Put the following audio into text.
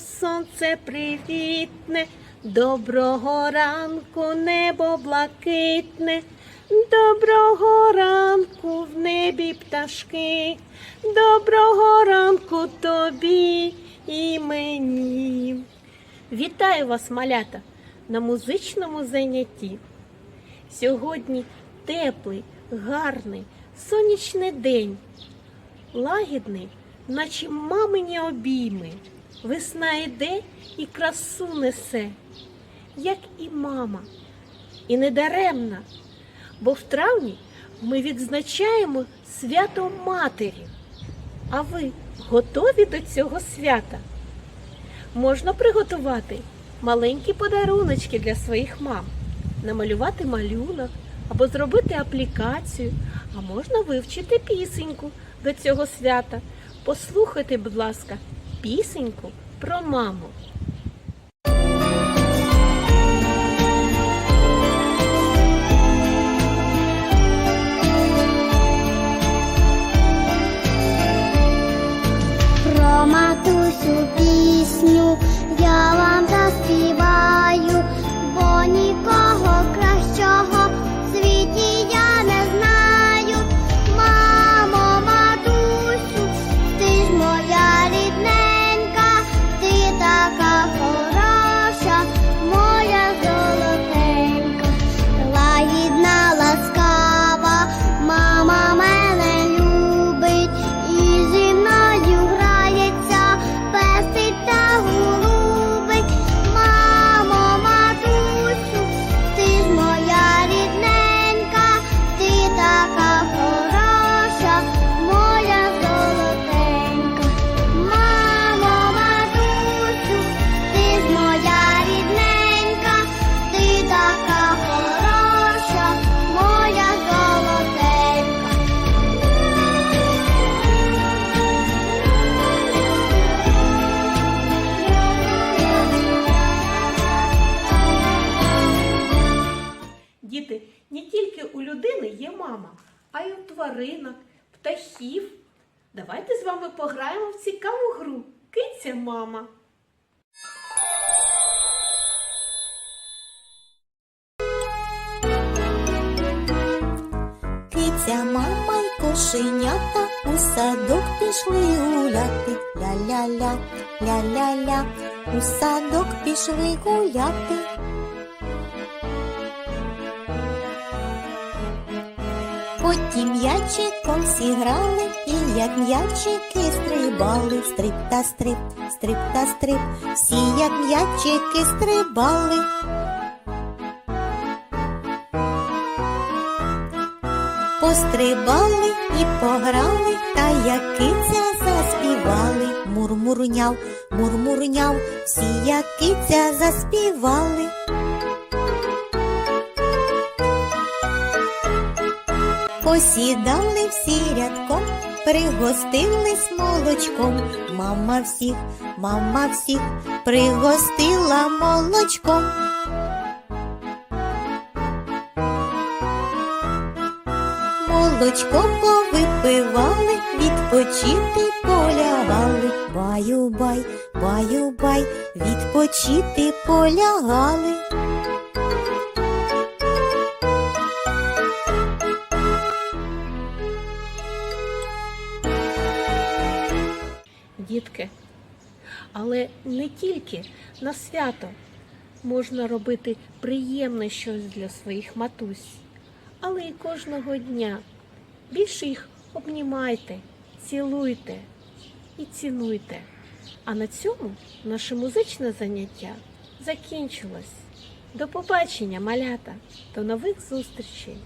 сонце привітне, доброго ранку небо блакитне, доброго ранку в небі пташки, доброго ранку тобі і мені. Вітаю вас, малята, на музичному занятті. Сьогодні теплий, гарний, сонячний день, лагідний, наче мамині обійми. Весна йде і красу несе, як і мама, і не даремна, бо в травні ми відзначаємо свято Матері. А ви готові до цього свята? Можна приготувати маленькі подаруночки для своїх мам, намалювати малюнок або зробити аплікацію, а можна вивчити пісеньку до цього свята. Послухайте, будь ласка, пісеньку про маму. Діти, не тільки у людини є мама, а й у тваринок, птахів. Давайте з вами пограємо в цікаву гру. Киця мама. Киця, мама й кошенята у садок пішли гуляти. Ля-ля-ля, ля-ля-ля, у садок пішли гуляти. Потім м'ячиком зіграли, і як м'ячики стрибали, стрип та стрип, стрип та стрип, всі як м'ячики стрибали. Пострибали і пограли, та як киця заспівали. Мурмурняв, мурмурняв, всі як киця заспівали. Посідали всі рядком, пригостились молочком. Мама всіх, мама всіх пригостила молочком. Молочко повипивали, відпочити полягали. Баю-бай, баю-бай, відпочити полягали. Дітки, але не тільки на свято можна робити приємне щось для своїх матусь, але й кожного дня. Більше їх обнімайте, цілуйте і цінуйте. А на цьому наше музичне заняття закінчилось. До побачення, малята, до нових зустрічей!